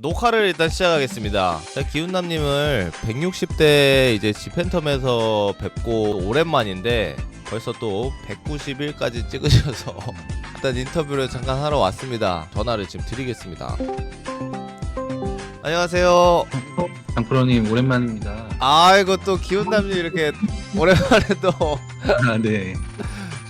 녹화를 일단 시작하겠습니다. 제가 기훈남님을 160대 이제 지팬텀에서 뵙고 오랜만인데 벌써 또 191까지 찍으셔서 일단 인터뷰를 잠깐 하러 왔습니다. 전화를 지금 드리겠습니다. 안녕하세요. 장프로님 오랜만입니다. 아이고 또 기훈남님 이렇게 오랜만에 또 아, 네.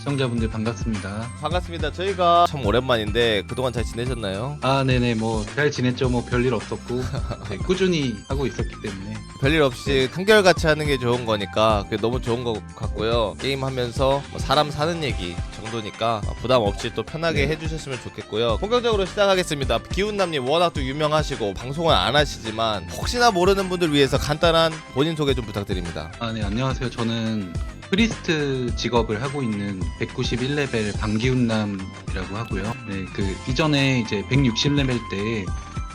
시청자분들 반갑습니다. 반갑습니다. 저희가 참 오랜만인데 그동안 잘 지내셨나요? 아, 네네. 뭐 잘 지냈죠. 뭐 별일 없었고 네, 꾸준히 하고 있었기 때문에 별일 없이 한결같이 하는 게 좋은 거니까 그게 너무 좋은 것 같고요. 게임 하면서 뭐 사람 사는 얘기 정도니까 부담 없이 또 편하게 네. 해주셨으면 좋겠고요. 본격적으로 시작하겠습니다. 기훈남님 워낙 또 유명하시고 방송을 안 하시지만 혹시나 모르는 분들 위해서 간단한 본인 소개 좀 부탁드립니다. 아, 네. 안녕하세요. 저는 프리스트 직업을 하고 있는 191레벨 방기훈남이라고 하고요. 네, 그 이전에 이제 160레벨 때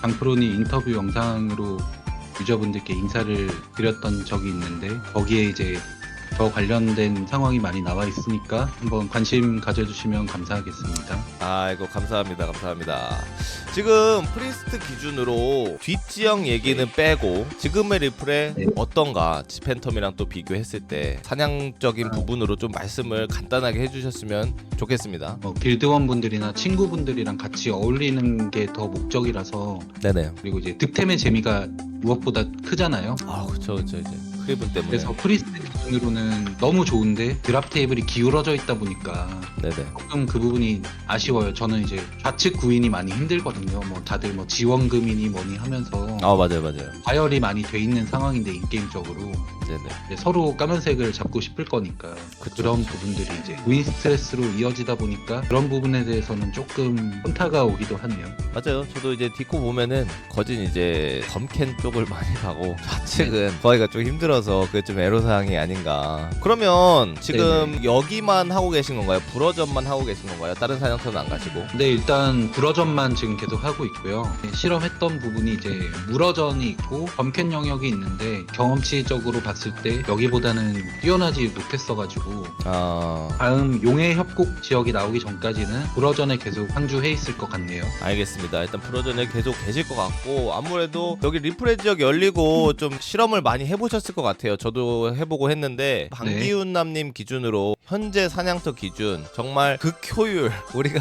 장프로님 인터뷰 영상으로 유저분들께 인사를 드렸던 적이 있는데 거기에 이제 저 관련된 상황이 많이 나와 있으니까 한번 관심 가져주시면 감사하겠습니다. 아이고 감사합니다 감사합니다 지금 프리스트 기준으로 뒷지형 얘기는 빼고 지금의 리플에 네. 어떤가 지팬텀이랑 또 비교했을 때 사냥적인 부분으로 좀 말씀을 간단하게 해주셨으면 좋겠습니다 뭐 길드원 분들이나 친구분들이랑 같이 어울리는 게 더 목적이라서 네네 그리고 이제 득템의 재미가 무엇보다 크잖아요. 아 그쵸 그쵸 이제 크리븐 때문에 그래서 프리스트 기준으로는 너무 좋은데 드랍 테이블이 기울어져 있다 보니까 네네 조금 그 부분이 아쉬워요. 저는 이제 좌측 구인이 많이 힘들거든요. 뭐 다들 뭐 지원금이니 뭐니 하면서 아 맞아요 맞아요 과열이 많이 돼 있는 상황인데 인게임적으로 네네 이제 서로 까만색을 잡고 싶을 거니까 그쵸, 그런. 부분들이 이제 구인 스트레스로 이어지다 보니까 그런 부분에 대해서는 조금 현타가 오기도 하네요. 맞아요. 저도 이제 디코 보면은 거진 이제 검캔 쪽을 많이 가고 좌측은 거기가 좀 힘들어 서 그게 좀 애로사항이 아닌가. 그러면 지금 여기만 하고 계신 건가요? 불어점만 하고 계신 건가요? 다른 사냥터는 안 가시고? 네, 일단 불어전만 지금 계속 하고 있고요. 네, 실험했던 부분이 이제 물어전이 있고 범캔 영역이 있는데 경험치적으로 봤을 때 여기보다는 뛰어나지 못했어가지고 아 다음 용의 협곡 지역이 나오기 전까지는 불어전에 계속 상주해 있을 것 같네요. 알겠습니다. 일단 프로전에 계속 계실 것 같고 아무래도 여기 리프레 지역 열리고 좀 실험을 많이 해보셨을 것 같아요. 저도 해보고 했는데 방기훈남님 기준으로 현재 사냥터 기준 정말 극효율 우리가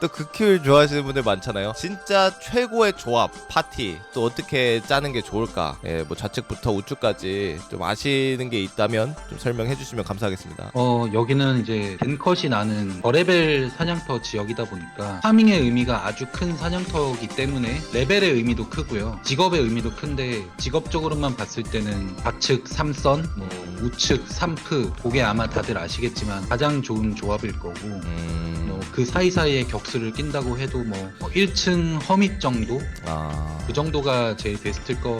또 극효율 좋아하시는 분들 많잖아요. 진짜 최고의 조합 파티 또 어떻게 짜는 게 좋을까? 예, 뭐 좌측부터 우측까지 좀 아시는 게 있다면 좀 설명해 주시면 감사하겠습니다. 어, 여기는 이제 벤컷이 나는 저레벨 사냥터 지역이다 보니까 파밍의 의미가 아주 큰 사냥터이기 때문에 레벨의 의미도 크고요. 직업의 의미도 큰데 직업적으로만 봤을 때는 좌측 3선, 뭐 우측 3프, 그게 아마 다들 아시겠지만 가장 좋은 조합일 거고 음, 뭐 그 사이사이에 격수를 낀다고 해도 뭐 1층 허밋 정도? 아, 그 정도가 제일 베스트일 것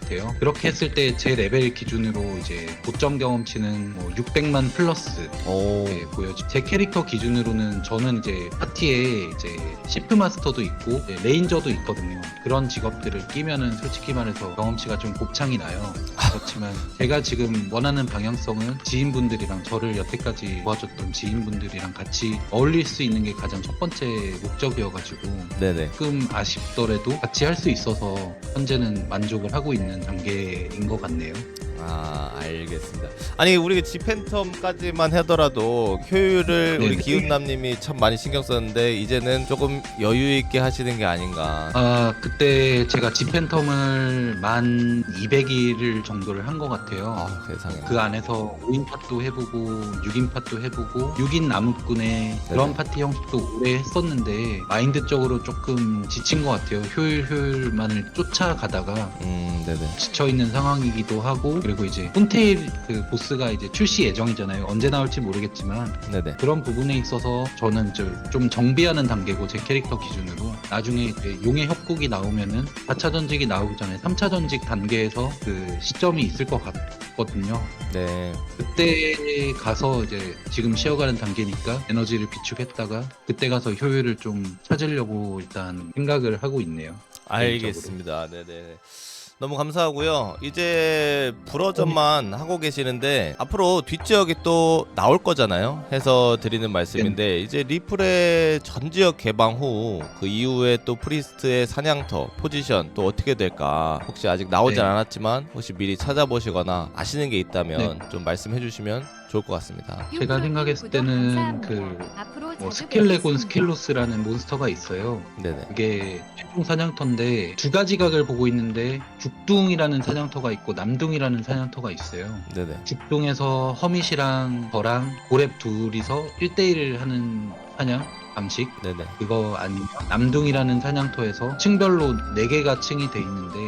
같아요. 그렇게 했을 때 제 레벨 기준으로 이제 고점 경험치는 뭐 600만 플러스 오, 네, 보여지. 제 캐릭터 기준으로는 저는 이제 파티에 이제 시프 마스터도 있고 이제 레인저도 있거든요. 그런 직업들을 끼면은 솔직히 말해서 경험치가 좀 곱창이 나요. 그렇지만 제가 지금 원하는 방향성은 지인분들이랑 저를 여태까지 도와줬던 지인분들이랑 같이 어울릴 수 있는 게 가장 첫 번째 목적이어가지고 네네. 조금 아쉽더라도 같이 할 수 있어서 현재는 만족을 하고 있는 단계인 것 같네요. 아 알겠습니다. 아니 우리 지팬텀까지만 하더라도 효율을 우리 네네. 기훈남님이 참 많이 신경 썼는데 이제는 조금 여유 있게 하시는 게 아닌가. 아 그때 제가 지팬텀을 만 200일 정도를 한 것 같아요. 아 세상에. 그 안에서 5인 팟도 해보고 6인 팟도 해보고 6인 나무꾼의 그런 네네. 파티 형식도 오래 했었는데 마인드적으로 조금 지친 것 같아요. 효율 효율만을 쫓아가다가 음 네네. 지쳐 있는 상황이기도 하고 그리고 이제 폰테일 그 보스가 이제 출시 예정이잖아요. 언제 나올지 모르겠지만 네네. 그런 부분에 있어서 저는 저- 좀 정비하는 단계고 제 캐릭터 기준으로 나중에 이제 용의 협곡이 나오면은 4차 전직이 나오기 전에 3차 전직 단계에서 그 시점이 있을 것 같거든요. 네. 그때 가서 이제 지금 쉬어가는 단계니까 에너지를 비축했다가 그때 가서 효율을 좀 찾으려고 일단 생각을 하고 있네요. 알겠습니다. 네네. 너무 감사하고요. 이제 브러전만 하고 계시는데 앞으로 뒷지역이 또 나올 거잖아요. 해서 드리는 말씀인데 이제 리플의 전 지역 개방 후 그 이후에 또 프리스트의 사냥터 포지션 또 어떻게 될까 혹시 아직 나오진 네. 않았지만 혹시 미리 찾아보시거나 아시는 게 있다면 좀 말씀해 주시면 좋을 것 같습니다. 제가 생각했을 때는 그뭐 스켈레곤 스켈로스라는 몬스터가 있어요. 네네. 그게 최종 사냥터인데 두 가지 각을 보고 있는데 죽둥이라는 사냥터가 있고 남둥이라는 사냥터가 있어요. 네네. 죽둥에서 허밋이랑 저랑 고랩 둘이서 1대1을 하는 사냥 방식 네네. 그거 아니면 남둥이라는 사냥터에서 층별로 4개가 층이 돼 있는데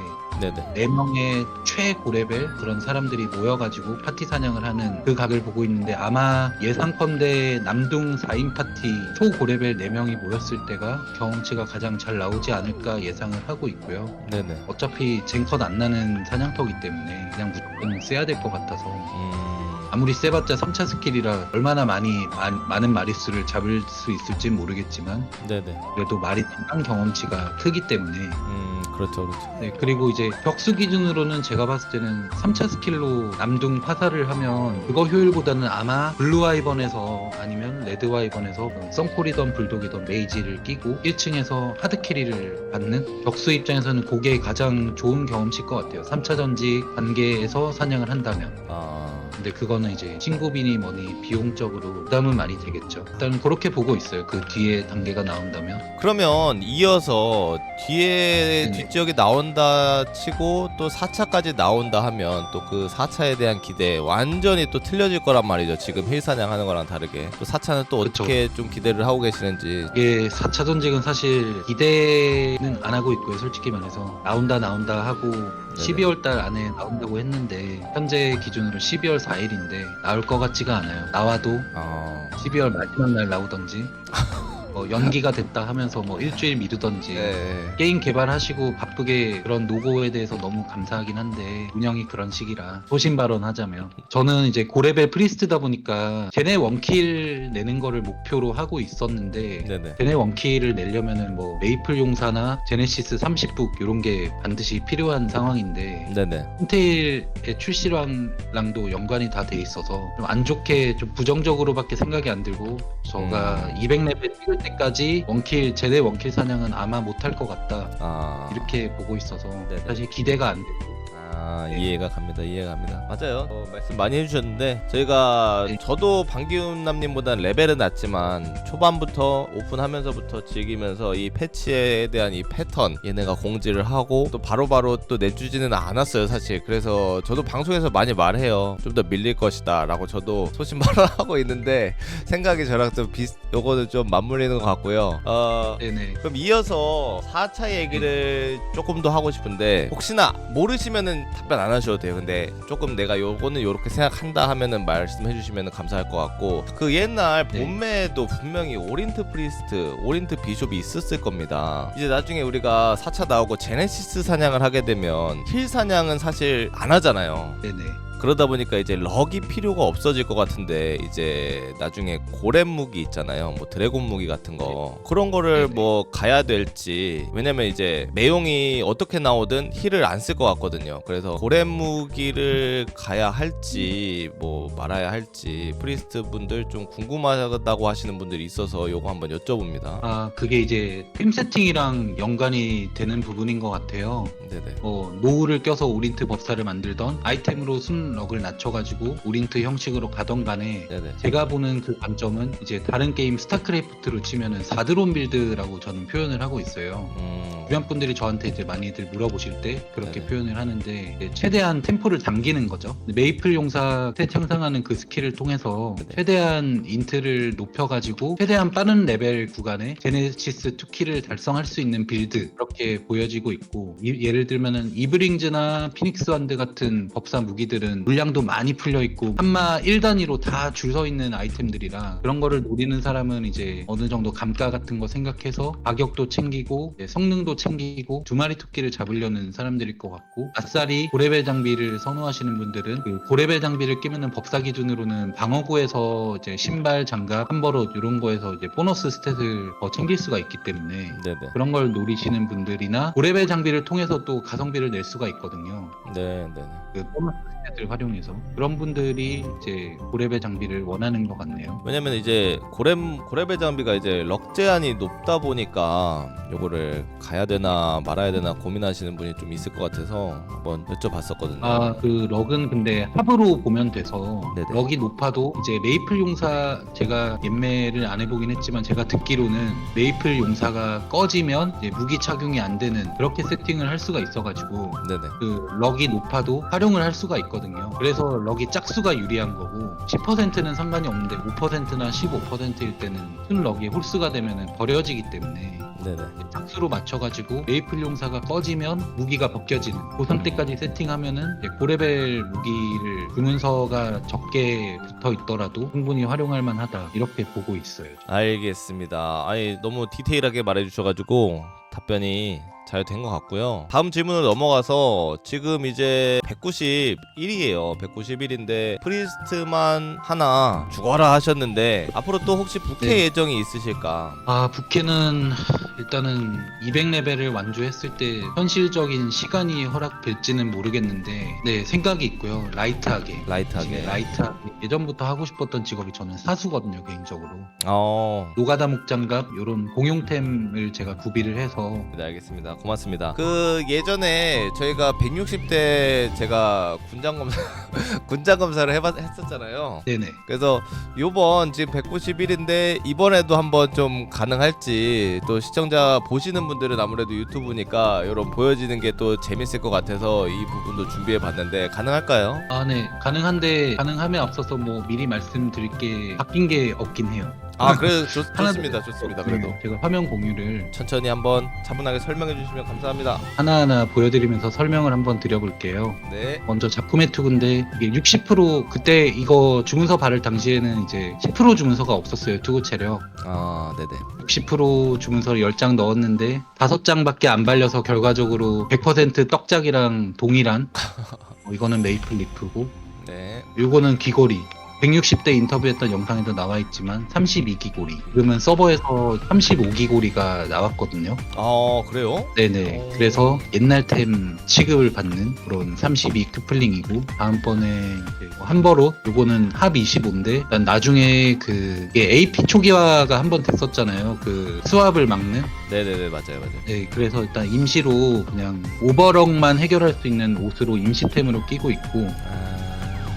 네네. 4명의 최고레벨 그런 사람들이 모여가지고 파티 사냥을 하는 그 각을 보고 있는데 아마 예상컨대 남둥 4인 파티 초고레벨 4명이 모였을 때가 경험치가 가장 잘 나오지 않을까 예상을 하고 있고요. 네네. 어차피 쟁컷 안 나는 사냥터기 때문에 그냥 무조건 써야 될 것 같아서 음. 아무리 세봤자 3차 스킬이라 얼마나 많이 마- 많은 마리수를 잡을 수 있을지 모르겠지만 네네. 그래도 마리 한 경험치가 크기 때문에 음 그렇죠 그렇죠. 네, 그리고 이제 격수 기준으로는 제가 봤을 때는 3차 스킬로 남둥 화살을 하면 그거 효율보다는 아마 블루 아이번에서 아니면 레드 아이번에서 썬콜이던 불독이던 메이지를 끼고 1층에서 하드 캐리를 받는 격수 입장에서는 그게 가장 좋은 경험치일 것 같아요. 3차 전직 단계에서 사냥을 한다면. 아 근데 그거는 이제 신고비니 뭐니 비용적으로 부담은 많이 되겠죠. 일단 그렇게 보고 있어요. 그 뒤에 단계가 나온다면. 그러면 이어서 뒤에 네. 뒷지역이 나온다 치고 또 4차까지 나온다 하면 또 그 4차에 대한 기대 완전히 또 틀려질 거란 말이죠. 지금 힐사냥 하는 거랑 다르게. 또 4차는 또. 어떻게 좀 기대를 하고 계시는지. 이게 4차 전직은 사실 기대는 안 하고 있고요. 솔직히 말해서 나온다 나온다 하고 12월 달 안에 나온다고 했는데 현재 기준으로 12월 4일인데 나올 것 같지가 않아요. 나와도 어... 12월 마지막 날 나오던지 뭐 연기가 됐다 하면서 뭐 일주일 미루던지 네. 게임 개발하시고 바쁘게 그런 노고에 대해서 너무 감사하긴 한데 운영이 그런 식이라 소신 발언하자면 저는 이제 고레벨 프리스트다 보니까 쟤네 원킬 내는 거를 목표로 하고 있었는데 네네. 쟤네 원키를 내려면은 뭐 메이플 용사나 제네시스 30북 이런 게 반드시 필요한 상황인데 네네. 홈테일의 출시랑도 연관이 다 돼 있어서 좀 안 좋게 좀 부정적으로밖에 생각이 안 들고 저가 음. 200레벨 찍을 때 까지 원킬 제네 원킬 사냥은 아마 못할 것 같다. 아. 이렇게 보고 있어서 네네. 사실 기대가 안 되고 아 네. 이해가 갑니다 이해가 갑니다. 맞아요. 어, 말씀 많이 해주셨는데 저희가 네. 저도 방기훈남님보다는 레벨은 낮지만 초반부터 오픈하면서부터 즐기면서 이 패치에 대한 이 패턴 얘네가 공지를 하고 또 바로바로 또 내주지는 않았어요 사실. 그래서 저도 방송에서 많이 말해요. 좀 더 밀릴 것이다 라고 저도 소신 발언 하고 있는데 생각이 저랑 좀 비슷 요거는 좀 맞물리는 것 같고요. 어 네네. 그럼 이어서 4차 얘기를 조금 더 하고 싶은데 혹시나 모르시면은 답변 안 하셔도 돼요. 근데 조금 내가 요거는 요렇게 생각한다 하면은 말씀해 주시면 감사할 것 같고 그 옛날 네. 본매에도 분명히 오린트 프리스트, 오린트 비숍이 있었을 겁니다. 이제 나중에 우리가 4차 나오고 제네시스 사냥을 하게 되면 힐 사냥은 사실 안 하잖아요. 네네 그러다 보니까 이제 럭이 필요가 없어질 것 같은데 이제 나중에 고렘 무기 있잖아요. 뭐 드래곤 무기 같은 거. 그런 거를 네네. 뭐 가야 될지. 왜냐면 이제 매용이 어떻게 나오든 힐을 안 쓸 것 같거든요. 그래서 고렘 무기를 가야 할지 뭐 말아야 할지 프리스트 분들 좀 궁금하다고 하시는 분들이 있어서 요거 한번 여쭤봅니다. 아 그게 이제 팀 세팅이랑 연관이 되는 부분인 것 같아요. 네네. 뭐 노우를 껴서 오린트 법사를 만들던 아이템으로 순럭을 낮춰가지고 오린트 형식으로 가던 간에 네네 제가 보는 그 관점은 이제 다른 게임 스타크래프트로 치면은 4드론 빌드라고 저는 표현을 하고 있어요. 음 주변 분들이 저한테 이제 많이들 물어보실 때 그렇게 네네. 표현을 하는데 최대한 템포를 당기는 거죠. 메이플 용사 때 창상하는 그 스킬을 통해서 네네. 최대한 인트를 높여가지고 최대한 빠른 레벨 구간에 제네시스 2키를 달성할 수 있는 빌드 그렇게 보여지고 있고 이- 예를 들면은 이브링즈나 피닉스 완드 같은 법사 무기들은 경우에는 물량도 많이 풀려 있고 한마 1단위로 다 줄 서 있는 아이템들이라 그런 거를 노리는 사람은 이제 어느 정도 감가 같은 거 생각해서 가격도 챙기고 성능도 챙기고 두 마리 토끼를 잡으려는 사람들일 것 같고 아싸리 고레벨 장비를 선호하시는 분들은 그 고레벨 장비를 끼면은 법사 기준으로는 방어구에서 이제 신발, 장갑, 한버릇 이런 거에서 이제 보너스 스탯을 더 챙길 수가 있기 때문에 네네. 그런 걸 노리시는 분들이나 고레벨 장비를 통해서 또 가성비를 낼 수가 있거든요. 네, 네네. 그 보너스 스탯을 활용해서 그런 분들이 이제 고레벨 장비를 원하는 것 같네요. 왜냐면 이제 고렘 고레벨 장비가 이제 럭 제한이 높다 보니까 요거를 가야 되나 말아야 되나 고민하시는 분이 좀 있을 것 같아서 한번 여쭤봤었거든요. 아, 그 럭은 근데 합으로 보면 돼서 네네. 럭이 높아도 이제 메이플 용사 제가 연매를 안 해보긴 했지만 제가 듣기로는 메이플 용사가 꺼지면 이제 무기 착용이 안 되는 그렇게 세팅을 할 수가 있어가지고 네네. 그 럭이 높아도 활용을 할 수가 있거든요. 그래서 럭이 짝수가 유리한 거고 10%는 상관이 없는데 5%나 15%일 때는 큰 럭이 홀수가 되면 버려지기 때문에 네네. 짝수로 맞춰가지고 메이플 용사가 꺼지면 무기가 벗겨지는 그 상태까지 세팅하면은 이제 고레벨 무기를 주문서가 적게 붙어 있더라도 충분히 활용할 만하다 이렇게 보고 있어요. 알겠습니다. 아니 너무 디테일하게 말해주셔가지고 답변이 잘 된 것 같고요. 다음 질문으로 넘어가서 지금 이제 191이에요. 191인데 프리스트만 하나 죽어라 하셨는데 앞으로 또 혹시 부캐 네. 예정이 있으실까? 아 부캐는 일단은 200레벨을 완주했을 때 현실적인 시간이 허락될지는 모르겠는데 네 생각이 있고요 라이트하게 라이트하게. 라이트하게 예전부터 하고 싶었던 직업이 저는 사수거든요 개인적으로 어. 노가다 목장갑 이런 공용템을 제가 구비를 해서 네 알겠습니다. 고맙습니다. 그 예전에 저희가 160대 제가 군장 검사 군장 검사를 해봤 했었잖아요. 네네 그래서 요번 지금 191인데 이번에도 한번 좀 가능할지 또 시청자 보시는 분들은 아무래도 유튜브니까 이런 보여지는 게 또 재밌을 것 같아서 이 부분도 준비해 봤는데 가능할까요? 아, 네. 가능한데 가능함에 앞서서 뭐 미리 말씀드릴 게 바뀐 게 없긴 해요. 아 그래 좋, 하나- 좋습니다 좋습니다 그래도. 네, 제가 화면 공유를 천천히 한번 차분하게 설명해 주시면 감사합니다. 하나하나 보여드리면서 설명을 한번 드려볼게요. 네. 먼저 자쿠메 투구인데 이게 60% 그때 이거 주문서 바를 당시에는 이제 10% 주문서가 없었어요. 투구 체력. 아 네네. 60% 주문서를 10장 넣었는데 5장밖에 안 발려서 결과적으로 100% 떡작이랑 동일한? 어, 이거는 메이플 리프고. 네. 요거는 귀걸이 160대 인터뷰했던 영상에도 나와 있지만 32기 고리. 그러면 서버에서 35기 고리가 나왔거든요. 아 그래요? 네네. 오. 그래서 옛날 템 취급을 받는 그런 32 크플링이고 다음번에 이제 뭐 한버로 요거는 합 25인데 난 나중에 그 이게 AP 초기화가 한 번 됐었잖아요. 그 수압을 막는? 네네네 맞아요 맞아요. 네 그래서 일단 임시로 그냥 오버럭만 해결할 수 있는 옷으로 임시템으로 끼고 있고 아...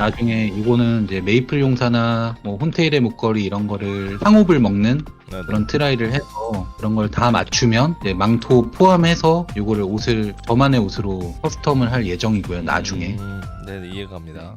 나중에 이거는 이제 메이플 용사나 뭐 혼테일의 목걸이 이런 거를 상옵을 먹는 네네. 그런 트라이를 해서 그런 걸 다 맞추면 이제 망토 포함해서 이거를 옷을 저만의 옷으로 커스텀을 할 예정이고요 나중에 음, 네 이해갑니다